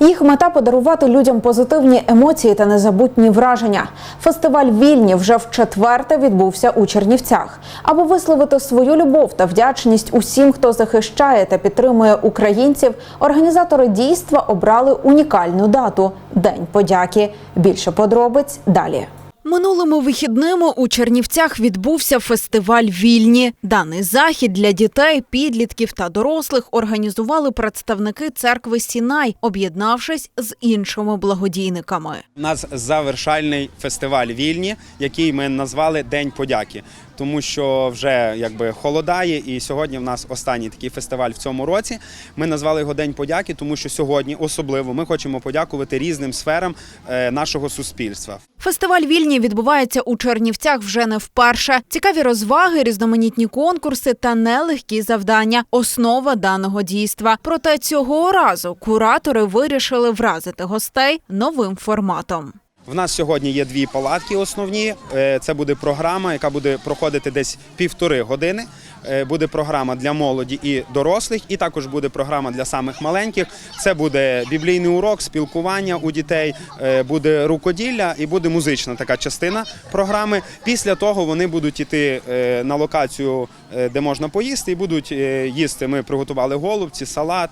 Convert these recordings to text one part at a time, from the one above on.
Їх мета подарувати людям позитивні емоції та незабутні враження. Фестиваль Вільні вже в четверте відбувся у Чернівцях. Аби висловити свою любов та вдячність усім, хто захищає та підтримує українців. Організатори дійства обрали унікальну дату День подяки. Більше подробиць далі. Минулими вихідними у Чернівцях відбувся фестиваль Вільні. Даний захід для дітей, підлітків та дорослих організували представники церкви Сінай, об'єднавшись з іншими благодійниками. У нас завершальний фестиваль вільні, який ми назвали День подяки, тому що вже якби холодає, і сьогодні в нас останній такий фестиваль в цьому році. Ми назвали його День подяки, тому що сьогодні особливо ми хочемо подякувати різним сферам е, нашого суспільства. Фестиваль Вільні відбувається у Чернівцях вже не вперше. Цікаві розваги, різноманітні конкурси та нелегкі завдання основа даного дійства. Проте цього разу куратори вирішили вразити гостей новим форматом. В нас сьогодні є дві палатки основні. Е, Це буде програма, яка буде проходити десь півтори години. Е, Буде програма для молоді і дорослих, і також буде програма для самих маленьких. Це буде біблійний урок, спілкування у дітей, е, буде рукоділля і буде музична така частина програми. Після того вони будуть іти е, на локацію, де можна поїсти, і будуть їсти. Ми приготували голубці, салат,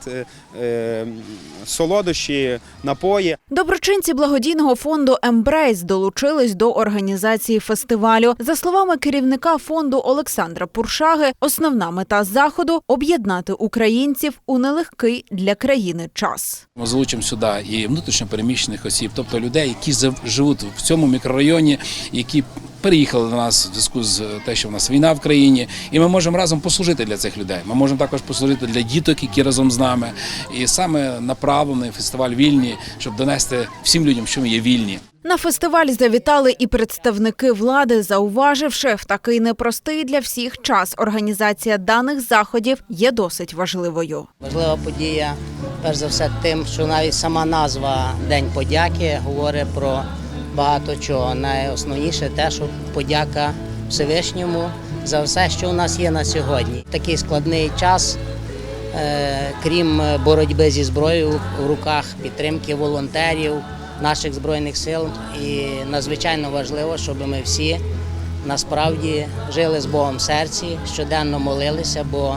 солодощі, напої. Доброчинці благодійного фонду Ембрейс долучились до організації фестивалю. За словами керівника фонду Олександра Пуршаги, основна мета заходу об'єднати українців у нелегкий для країни час. Ми залучимо сюди і внутрішньопереміщених осіб, тобто людей, які живуть в цьому мікрорайоні, які переїхали до нас в зв'язку з те, що в нас війна в країні, і ми можемо разом послужити для цих людей. Ми можемо також послужити для діток, які разом з нами. І саме направлений фестиваль вільні, щоб донести всім людям, що ми є вільні. На фестиваль завітали і представники влади, зауваживши, в такий непростий для всіх час організація даних заходів є досить важливою. Важлива подія, перш за все, тим, що навіть сама назва День подяки говорить про багато чого. Найосновніше те, що подяка Всевишньому за все, що у нас є на сьогодні. Такий складний час, е, крім боротьби зі зброєю в руках, підтримки волонтерів, наших збройних сил. І надзвичайно важливо, щоб ми всі насправді жили з Богом в серці, щоденно молилися, бо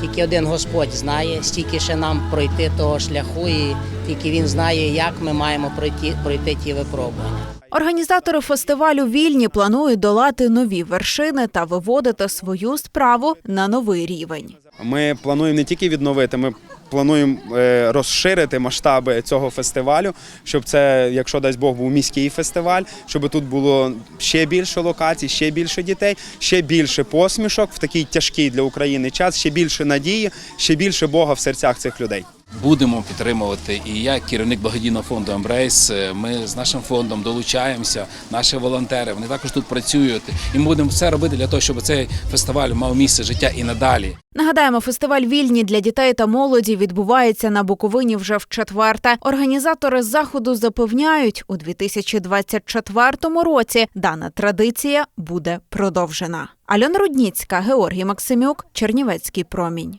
тільки один Господь знає, стільки ще нам пройти того шляху, і тільки Він знає, як ми маємо пройти, пройти ті випробування. Організатори фестивалю вільні планують долати нові вершини та виводити свою справу на новий рівень. Ми плануємо не тільки відновити, ми плануємо е, розширити масштаби цього фестивалю, щоб це, якщо дасть Бог, був міський фестиваль, щоб тут було ще більше локацій, ще більше дітей, ще більше посмішок в такий тяжкий для України час, ще більше надії, ще більше Бога в серцях цих людей. Будемо підтримувати. І я, керівник благодійного фонду Ембрейс. Ми з нашим фондом долучаємося. Наші волонтери вони також тут працюють. І ми будемо все робити для того, щоб цей фестиваль мав місце життя і надалі. Нагадаємо, фестиваль вільні для дітей та молоді відбувається на Буковині вже в четверте. Організатори заходу запевняють, у 2024 році дана традиція буде продовжена. Альона Рудніцька, Георгій Максимюк, Чернівецький промінь.